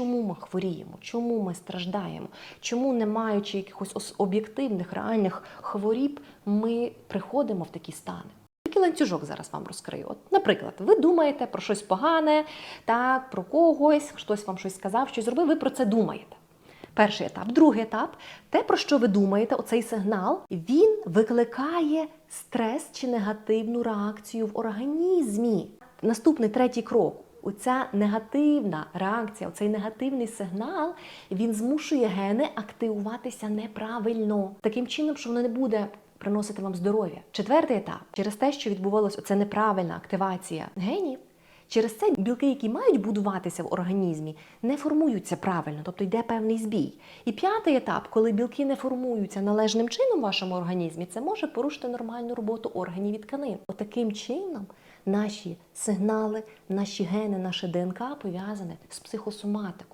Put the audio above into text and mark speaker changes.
Speaker 1: чому ми хворіємо, чому ми страждаємо, чому, не маючи якихось об'єктивних реальних хворіб, ми приходимо в такі стани. Такий ланцюжок зараз вам розкрию. От, наприклад, ви думаєте про щось погане, так, про когось, хтось вам щось сказав, щось зробив, ви про це думаєте. Перший етап. Другий етап те, про що ви думаєте, оцей сигнал, він викликає стрес чи негативну реакцію в організмі. Наступний третій крок. Оця негативна реакція, оцей негативний сигнал, він змушує гени активуватися неправильно, таким чином, що воно не буде приносити вам здоров'я. Четвертий етап через те, що відбувалася оця неправильна активація генів. Через це білки, які мають будуватися в організмі, не формуються правильно, тобто йде певний збій. І п'ятий етап, коли білки не формуються належним чином в вашому організмі, це може порушити нормальну роботу органів і тканин. Отаким чином наші сигнали, наші гени, наше ДНК пов'язане з психосоматикою.